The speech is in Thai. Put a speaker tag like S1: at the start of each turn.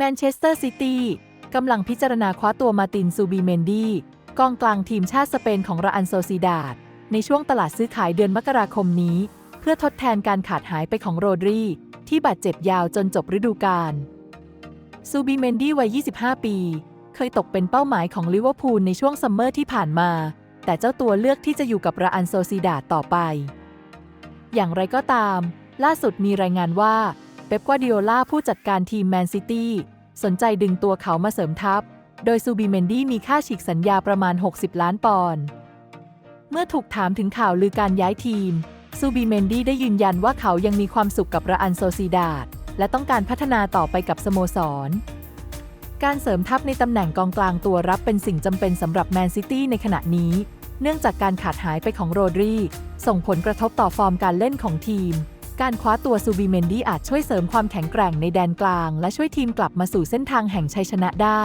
S1: แมนเชสเตอร์ซิตี้กำลังพิจารณาคว้าตัวมาตินซูบีเมนดีกองกลางทีมชาติสเปนของราอันโซซิดาดในช่วงตลาดซื้อขายเดือนมกราคมนี้ เพื่อทดแทนการขาดหายไปของโรดรี ที่บาดเจ็บยาวจนจบฤดูกาลซูบีเมนดีวัย 25 ปี เคยตกเป็นเป้าหมายของลิเวอร์พูลในช่วงซัมเมอร์ที่ผ่านมา แต่เจ้าตัวเลือกที่จะอยู่กับราอันโซซิดาดต่อไป อย่างไรก็ตาม ล่าสุดมีรายงานว่า เป๊ปกวาร์ดิโอลาผู้จัดการทีมแมนซิตี้สนใจดึงตัวเขามาเสริมทัพ โดยซูบิเมนดี้มีค่าฉีกสัญญาประมาณ 60 ล้านปอนด์ เมื่อถูกถามถึงข่าวลือการย้ายทีม ซูบิเมนดี้ได้ยืนยันว่าเขายังมีความสุขกับราอันโซซีดาดและต้องการพัฒนาต่อไปกับสโมสร การเสริมทัพในตำแหน่งกองกลางตัวรับเป็นสิ่งจำเป็นสำหรับแมนซิตี้ในขณะนี้ เนื่องจากการขาดหายไปของโรดรี ส่งผลกระทบต่อฟอร์มการเล่นของทีม การคว้าตัวซูบิเมนดี้อาจช่วยเสริมความแข็งแกร่งในแดนกลาง และช่วยทีมกลับมาสู่เส้นทางแห่งชัยชนะได้